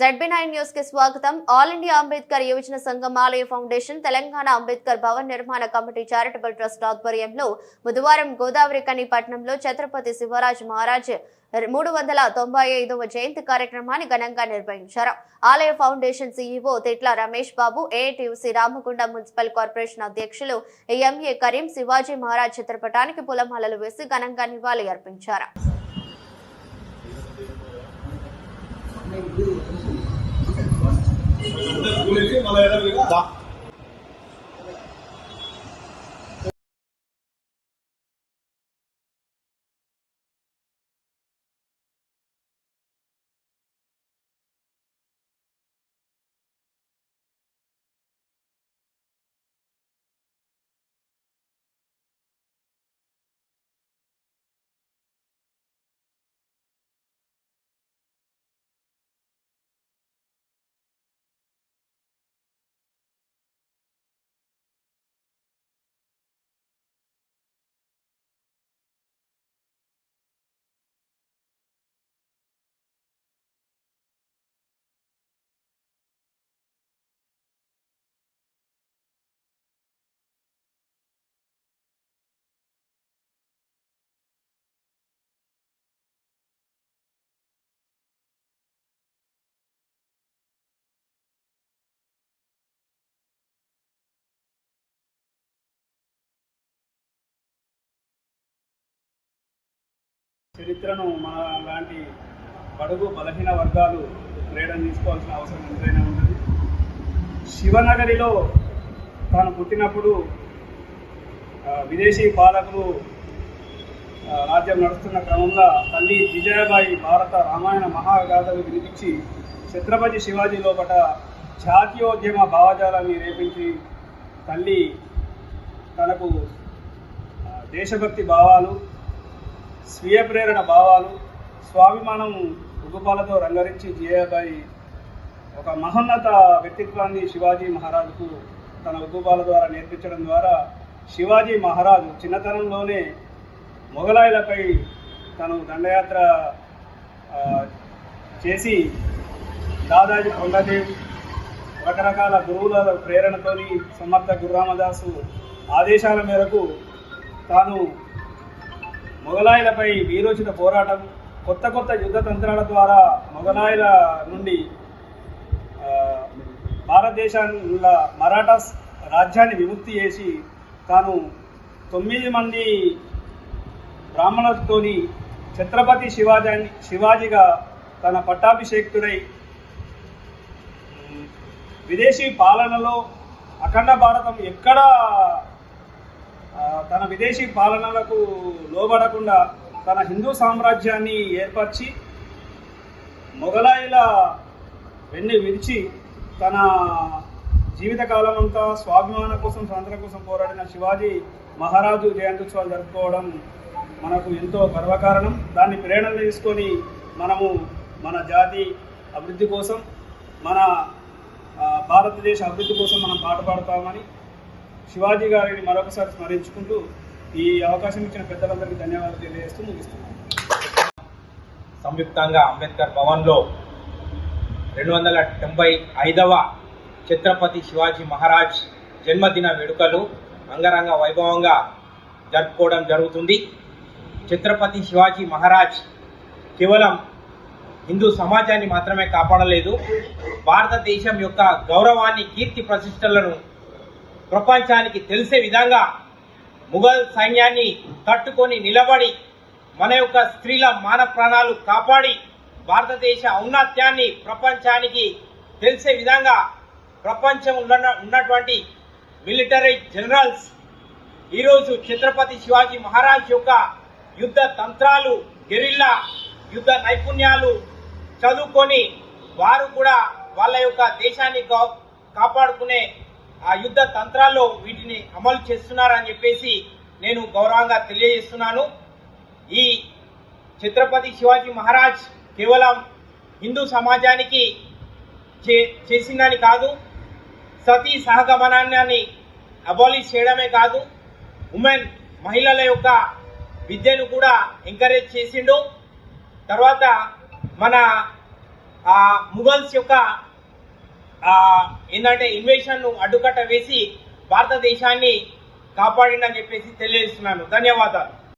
ZB nine న్యూస్కి స్వాగతం. All India Ambedkar యువజన సంఘం ఆలయ ఫౌండేషన్ తెలంగాణ అంబేద్కర్ భవన్ నిర్మాణ కమిటీ చారిటబుల్ ట్రస్ట్ ఆధ్వర్యంలో బుధవారం గోదావరి కనిపట్నంలో ఛత్రపతి శివరాజ్ మహారాజ్ మూడు వందల తొంభై ఐదవ జయంతి కార్యక్రమాన్ని ఘనంగా నిర్వహించారు. ఆలయ foundation CEO Titla Ramesh Babu ATUC Ramagunda municipal corporation అధ్యక్షులు ఎంఏ కరీం శివాజీ మహారాజ్ చిత్రపటానికి పూలమాలలు వేసి ఘనంగా నివాళి అర్పించారు உங்களுக்கு நல்ல இடம் இருக்குதா చరిత్రను మన లాంటి బడుగు బలహీన వర్గాలు ప్రేరణ తీసుకోవాల్సిన అవసరం ఎంతైనా ఉంటుంది శివనగరిలో తాను పుట్టినప్పుడు విదేశీ పాలకులు రాజ్యం నడుస్తున్న క్రమంలో తల్లి విజయబాయి భారత రామాయణ మహాగాథలు వినిపించి ఛత్రపతి శివాజీ లోపట జాతీయోద్యమ భావజాలాన్ని రేపించి తల్లి తనకు దేశభక్తి భావాలు స్వీయ ప్రేరణ భావాలు స్వాభిమానం ఉగుపాలతో రంగరించి జియాబాయి ఒక మహోన్నత వ్యక్తిత్వాన్ని శివాజీ మహారాజుకు తన ఉగుపాల ద్వారా నేర్పించడం ద్వారా శివాజీ మహారాజు చిన్నతనంలోనే మొఘలాయులపై తను దండయాత్ర చేసి దాదాజీ కొండదేవ్ రకరకాల గురువుల ప్రేరణతోని సమర్థ గురురామదాసు ఆదేశాల మేరకు తాను మొఘలాయులపై వీరోచిత పోరాటం కొత్త కొత్త యుద్ధ తంత్రాల ద్వారా మొఘలాయుల నుండి ఆ, భారతదేశంలో మరాఠాస్ రాజ్యాన్ని విముక్తి చేసి తాను తొమ్మిది మంది బ్రాహ్మణులతోని ఛత్రపతి శివాజీ శివాజీగా తన పట్టాభిషేక్తుడై విదేశీ పాలనలో అఖండ భారతం ఎక్కడా తన విదేశీ పాలనలకు లోబడకుండా తన హిందూ సామ్రాజ్యాన్ని ఏర్పరిచి మొఘలాయిల వెన్ను విరిచి తన జీవితకాలం అంతా స్వాభిమానం కోసం స్వాతంత్రం కోసం పోరాడిన శివాజీ మహారాజు జయంత్యుత్సవాలు జరుపుకోవడం మనకు ఎంతో గర్వకారణం. దాన్ని ప్రేరణ తీసుకొని మనము మన జాతి అభివృద్ధి కోసం మన భారతదేశ అభివృద్ధి కోసం మనం పాటుపడతామని శివాజీ గారిని మరొకసారి స్మరించుకుంటూ ఈ అవకాశం ఇచ్చిన పెద్దలందరికీ ధన్యవాదాలు తెలియజేస్తూ ముగిస్తున్నాను. సంయుక్తంగా అంబేద్కర్ భవన్లో రెండు వందల తొంభై ఐదవ ఛత్రపతి శివాజీ మహారాజ్ జన్మదిన వేడుకలు అంగరంగ వైభవంగా జరుపుకోవడం జరుగుతుంది. ఛత్రపతి శివాజీ మహారాజ్ కేవలం హిందూ సమాజాన్ని మాత్రమే కాపాడలేదు భారతదేశం యొక్క గౌరవాన్ని కీర్తి ప్రతిష్టలను ప్రపంచానికి తెలిసే విధంగా ముఘల్ సైన్యాన్ని తట్టుకొని నిలబడి మన యొక్క స్త్రీల మాన ప్రాణాలు కాపాడి భారతదేశ ఔన్నత్యాన్ని ప్రపంచానికి తెలిసే విధంగా ప్రపంచం ఉన్న ఉన్నటువంటి మిలిటరీ జనరల్స్ ఈరోజు ఛత్రపతి శివాజీ మహారాజ్ యొక్క యుద్ధ తంత్రాలు గెరిల్లా యుద్ధ నైపుణ్యాలు చదువుకొని వారు కూడా వాళ్ళ యొక్క దేశాన్ని కా- కాపాడుకునే ఆ యుద్ధ తంత్రాల్లో వీటిని అమలు చేస్తున్నారని చెప్పేసి నేను గౌరవంగా తెలియజేస్తున్నాను. ఈ ఛత్రపతి శివాజీ మహారాజ్ కేవలం హిందూ సమాజానికి చే చేసిందని కాదు సతీ సహగమనాన్ని అబాలిష్ చేయడమే కాదు ఉమెన్ మహిళల యొక్క విద్యను కూడా ఎంకరేజ్ చేసిండు. తర్వాత మన ఆ ముఘల్స్ యొక్క ఏంటంటే ఇన్వేషన్ను అడ్డుకట్ట వేసి భారతదేశాన్ని కాపాడిందని చెప్పేసి తెలియజేస్తున్నాను. ధన్యవాదాలు.